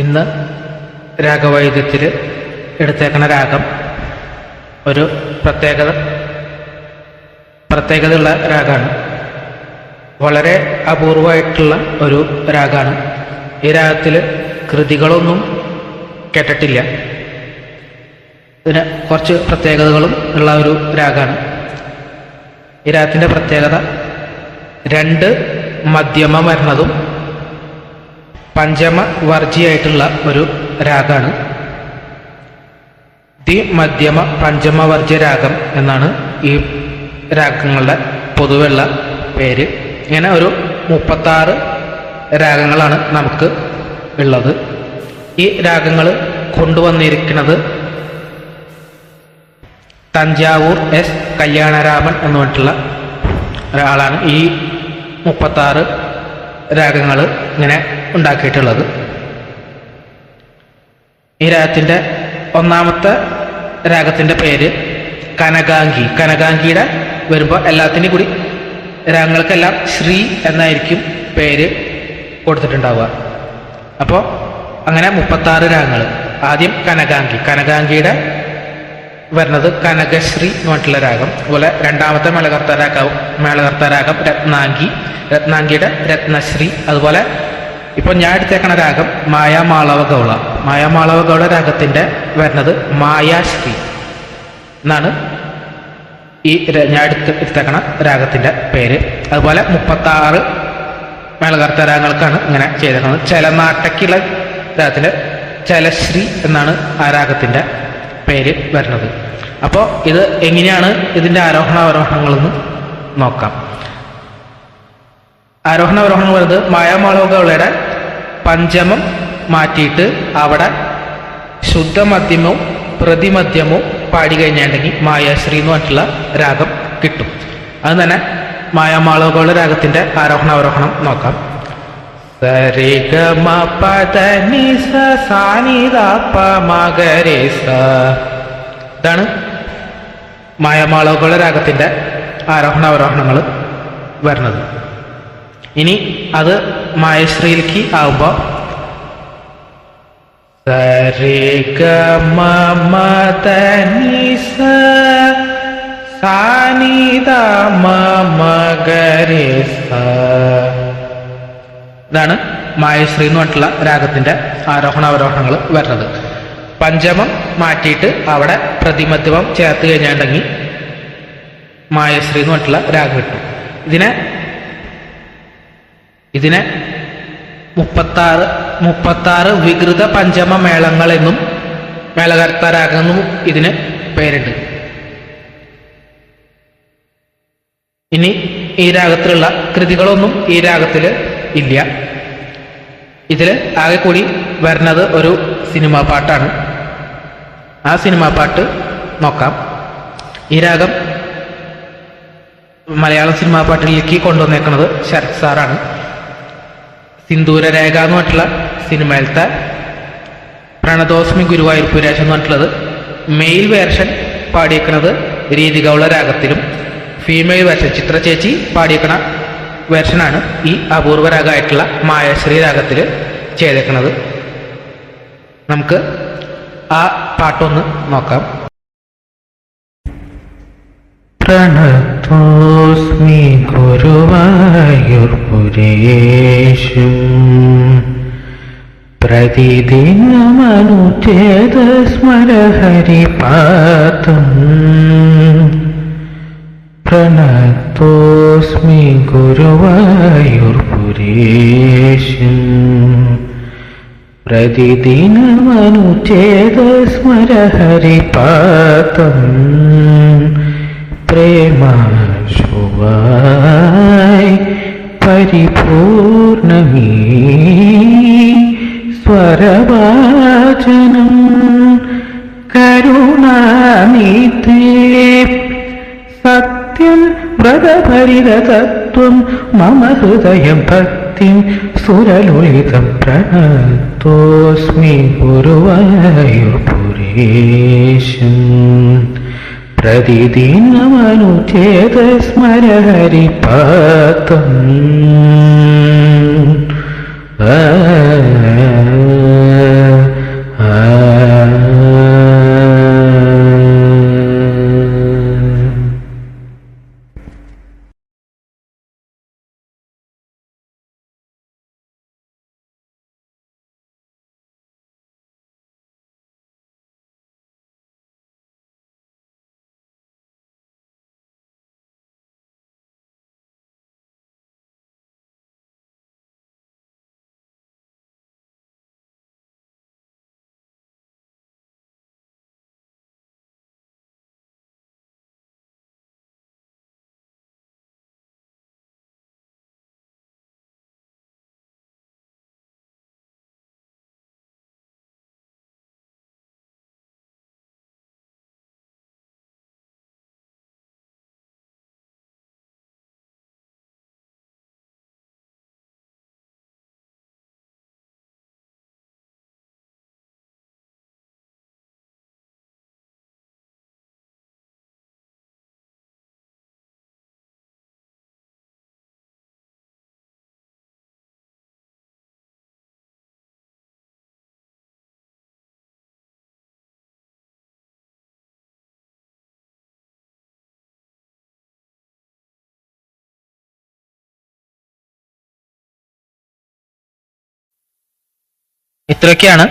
ഇന്ന് രാഗവൈദ്യത്തിൽ എടുത്തേക്കണ രാഗം ഒരു പ്രത്യേകത പ്രത്യേകതയുള്ള രാഗമാണ് വളരെ അപൂർവമായിട്ടുള്ള ഒരു രാഗമാണ് ഈ രാഗത്തിൽ കൃതികളൊന്നും കേട്ടിട്ടില്ല. ഇതിന് കുറച്ച് പ്രത്യേകതകളും ഉള്ള ഒരു രാഗമാണ് ഈ രാഗത്തിന്റെ പ്രത്യേകത രണ്ട് മധ്യമ വരുന്നതും പഞ്ചമ വർജിയായിട്ടുള്ള ഒരു രാഗമാണ് ദി മധ്യമ പഞ്ചമവർജ്യ രാഗം എന്നാണ് ഈ രാഗങ്ങളുടെ പൊതുവെയുള്ള പേര്. ഇങ്ങനെ ഒരു മുപ്പത്താറ് രാഗങ്ങളാണ് നമുക്ക് ഉള്ളത്. ഈ രാഗങ്ങൾ കൊണ്ടുവന്നിരിക്കുന്നത് തഞ്ചാവൂർ എസ് കല്യാണരാമൻ എന്ന് പറഞ്ഞിട്ടുള്ള ഒരാളാണ്. ഈ മുപ്പത്താറ് രാഗങ്ങൾ ഇങ്ങനെ ഉണ്ടാക്കിയിട്ടുള്ളത്. ഈ രാഗത്തിന്റെ ഒന്നാമത്തെ രാഗത്തിന്റെ പേര് കനകാംഗി. കനകാംഗിയുടെ വരുമ്പോൾ എല്ലാത്തിന്റെയും കൂടി രാഗങ്ങൾക്കെല്ലാം ശ്രീ എന്നായിരിക്കും പേര് കൊടുത്തിട്ടുണ്ടാവുക. അപ്പോൾ അങ്ങനെ മുപ്പത്താറ് രാഗങ്ങൾ ആദ്യം കനകാംഗി. കനകാംഗിയുടെ വരുന്നത് കനകശ്രീ എന്ന് പറഞ്ഞിട്ടുള്ള രാഗം. അതുപോലെ രണ്ടാമത്തെ മേളകർത്ത രാഗം മേളകർത്ത രാഗം രത്നശ്രീ. അതുപോലെ ഇപ്പൊ ഞാൻ എടുത്തേക്കണ രാഗം മായാമാളവ ഗൗള. മായാമാളവ ഗൗള രാഗത്തിന്റെ വരുന്നത് മായാശ്രീ എന്നാണ് ഈ ഞാൻ എടുത്ത് എടുത്തേക്കണ രാഗത്തിന്റെ പേര്. അതുപോലെ മുപ്പത്തി ആറ് മേളകർത്ത രാഗങ്ങൾക്കാണ് ഇങ്ങനെ ചെയ്തേക്കുന്നത്. ചലനാട്ടക്കുള്ള രാഗത്തിന്റെ ചലശ്രീ എന്നാണ് ആ രാഗത്തിന്റെ പേര് വരുന്നത്. അപ്പോൾ ഇത് എങ്ങനെയാണ് ഇതിന്റെ ആരോഹണ അവരോഹണങ്ങളെന്ന് നോക്കാം. ആരോഹണ അവരോഹണം വരുന്നത് മായാമാളവകളുടെ പഞ്ചമം മാറ്റിയിട്ട് അവിടെ ശുദ്ധമധ്യമവും പ്രതിമധ്യമവും പാടി കഴിഞ്ഞിട്ടുണ്ടെങ്കിൽ മായാശ്രീ എന്ന് പറഞ്ഞിട്ടുള്ള രാഗം കിട്ടും. അത് തന്നെ മായാമാളവകളുടെ രാഗത്തിന്റെ ആരോഹണ അവരോഹണം നോക്കാം. സ മഗരേ സ ഇതാണ് മായമാളവുകളുടെ രാഗത്തിന്റെ ആരോഹണ അവരോഹണങ്ങൾ വരുന്നത്. ഇനി അത് മായശ്രീയിലേക്ക് ആവുമ്പോൾ ഇതാണ് മായശ്രീ എന്ന് പറഞ്ഞിട്ടുള്ള രാഗത്തിന്റെ ആരോഹണാവരോഹണങ്ങൾ വരുന്നത്. പഞ്ചമം മാറ്റിയിട്ട് അവിടെ പ്രതിമധ്യമം ചേർത്ത് കഴിഞ്ഞാണ്ടെങ്കിൽ മായശ്രീ എന്ന് പറഞ്ഞിട്ടുള്ള രാഗം കിട്ടും. ഇതിനെ ഇതിനെ മുപ്പത്താറ് മുപ്പത്താറ് വികൃത പഞ്ചമ മേളങ്ങൾ എന്നും മേളകർത്താരാഗെന്നും ഇതിന് പേരുണ്ട്. ഇനി ഈ രാഗത്തിലുള്ള കൃതികളൊന്നും ഈ രാഗത്തിൽ ഇല്ല. ഇതിൽ ആകെ കൂടി വരുന്നത് ഒരു സിനിമാ പാട്ടാണ്. ആ സിനിമാ പാട്ട് നോക്കാം. ഈ രാഗം മലയാള സിനിമാ പാട്ടിലേക്ക് കൊണ്ടുവന്നേക്കുന്നത് ശരത് സാറാണ്. സിന്ദൂരരേഖ എന്ന് പറഞ്ഞിട്ടുള്ള സിനിമയിലത്തെ പ്രണതോസ്മി ഗുരുവായൂർ പുരാശ് എന്ന് പറഞ്ഞിട്ടുള്ളത് മെയിൽ വേർഷൻ പാടിയേക്കുന്നത് രീതികൗള രാഗത്തിലും ഫീമെയിൽ വേർഷൻ ചിത്ര ചേച്ചി പാടിയേക്കണ വേർഷനാണ് ഈ അപൂർവ രാഗമായിട്ടുള്ള മായാശ്രീ രാഗത്തിൽ ചെയ്തേക്കുന്നത് നമുക്ക് ആ പാട്ടൊന്ന് നോക്കാം. പ്രണതോസ്മി ഗുരുവായൂർപുരേഷു പ്രതിദിനമനുചേതസ്മര ഹരിപാതം പ്രണതോസ്മി ഗുരുവായൂർപുരേഷു പ്രതിദിനമനുചേതസ്മര ഹരിപാതം പ്രേമാശുവായി പരിപൂർണമീ സ്വരവാചനം കരുണാനീതേ വ്രതഭരിതത്വം മമ ഹൃദയം ഭക്തിം സുരലുളിതം പ്രണത്തോസ്മി ഗുരുവായൂർപുരേശം പ്രതിദിനമനുചേതസ്മര ഹരിപാതം ആ ഇത്രയൊക്കെയാണ്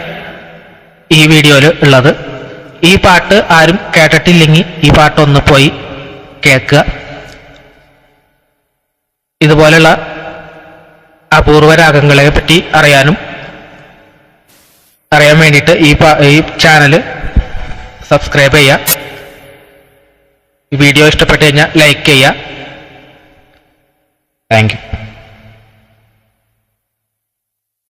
ഈ വീഡിയോയിൽ ഉള്ളത്. ഈ പാട്ട് ആരും കേട്ടിട്ടില്ലെങ്കിൽ ഈ പാട്ട് ഒന്ന് പോയി കേൾക്കുക. ഇതുപോലെയുള്ള അപൂർവ രാഗങ്ങളെ പറ്റി അറിയാനും അറിയാൻ വേണ്ടിയിട്ട് ഈ ഈ ചാനൽ സബ്സ്ക്രൈബ് ചെയ്യുക. വീഡിയോ ഇഷ്ടപ്പെട്ട് കഴിഞ്ഞാൽ ലൈക്ക് ചെയ്യുക. Thank you.